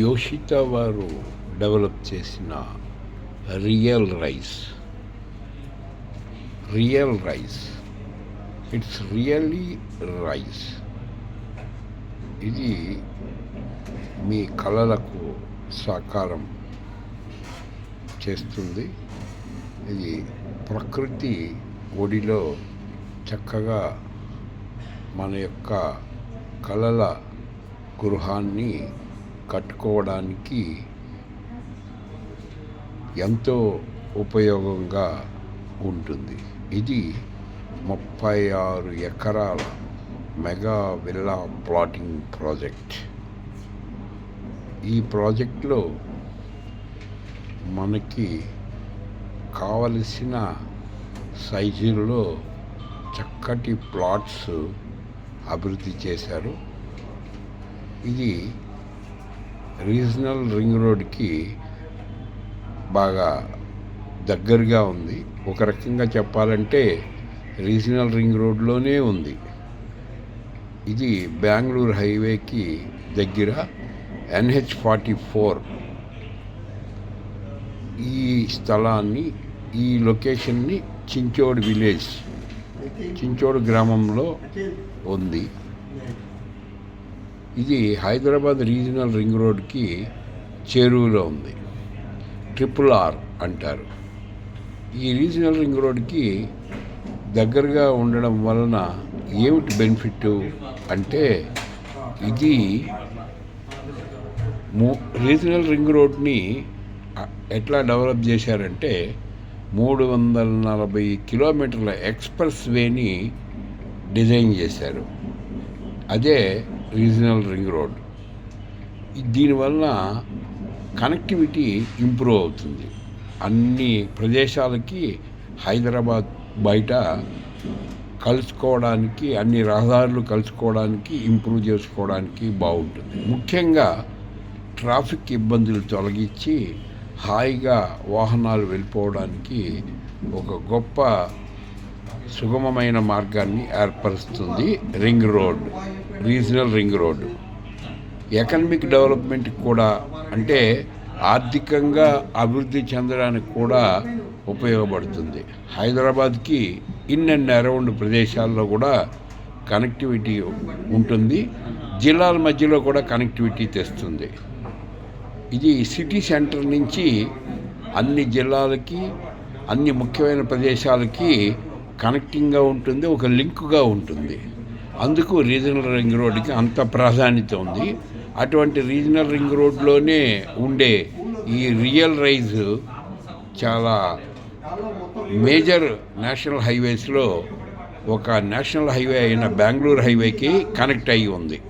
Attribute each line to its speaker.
Speaker 1: యోషిత వారు డెవలప్ చేసిన real rise real rise it's really rise ఇది మీ కళలకు సాకారం చేస్తుంది ఇది ప్రకృతి ఒడిలో చక్కగా మన యొక్క కళల గృహాన్ని కట్టుకోవడానికి ఎంతో ఉపయోగంగా ఉంటుంది. ఇది ముప్పై ఆరు ఎకరాల మెగా విల్లా ప్లాటింగ్ ప్రాజెక్ట్. ఈ ప్రాజెక్ట్లో మనకి కావలసిన సైజుల్లో చక్కటి ప్లాట్స్ అభివృద్ధి చేశారు. ఇది రీజనల్ రింగ్ రోడ్కి బాగా దగ్గరగా ఉంది. ఒక రకంగా చెప్పాలంటే రీజనల్ రింగ్ రోడ్లోనే ఉంది. ఇది బెంగళూరు హైవేకి దగ్గర ఎన్హెచ్ ఫార్టీ ఫోర్. ఈ స్థలాన్ని ఈ లొకేషన్ని చించోడ్ విలేజ్ చించోడ్ గ్రామంలో ఉంది. ఇది హైదరాబాద్ రీజనల్ రింగ్ రోడ్కి చేరువలో ఉంది. ట్రిపుల్ ఆర్ అంటారు. ఈ రీజనల్ రింగ్ రోడ్కి దగ్గరగా ఉండడం వలన ఏమిటి బెనిఫిట్ అంటే ఇది మూ రీజనల్ రింగ్ రోడ్ని ఎట్లా డెవలప్ చేశారంటే మూడు వందల నలభై కిలోమీటర్ల ఎక్స్ప్రెస్ వేని డిజైన్ చేశారు. అదే రీజనల్ రింగ్ రోడ్. దీనివల్ల కనెక్టివిటీ ఇంప్రూవ్ అవుతుంది. అన్ని ప్రదేశాలకి హైదరాబాద్ బయట కలుసుకోవడానికి అన్ని రహదారులు కలుసుకోవడానికి ఇంప్రూవ్ చేసుకోవడానికి బాగుంటుంది. ముఖ్యంగా ట్రాఫిక్ ఇబ్బందులు తొలగించి హాయిగా వాహనాలు వెళ్ళిపోవడానికి ఒక గొప్ప సుగమమైన మార్గాన్ని ఏర్పరుస్తుంది ring road. Regional ring road. Economic development కూడా అంటే ఆర్థికంగా అభివృద్ధి చెందడానికి కూడా ఉపయోగపడుతుంది. హైదరాబాద్కి ఇన్ అండ్ అరౌండ్ ప్రదేశాల్లో కూడా కనెక్టివిటీ ఉంటుంది. జిల్లాల మధ్యలో కూడా కనెక్టివిటీ తెస్తుంది. ఇది సిటీ సెంటర్ నుంచి అన్ని జిల్లాలకి అన్ని ముఖ్యమైన ప్రదేశాలకి కనెక్టింగ్గా ఉంటుంది ఒక లింక్గా ఉంటుంది. అందుకు రీజనల్ రింగ్ రోడ్డుకి అంత ప్రాధాన్యత ఉంది. అటువంటి రీజనల్ రింగ్ రోడ్లోనే ఉండే ఈ రియల్ రైజ్ చాలా మేజర్ నేషనల్ హైవేస్లో ఒక నేషనల్ హైవే అయిన బెంగళూరు హైవేకి కనెక్ట్ అయ్యి ఉంది.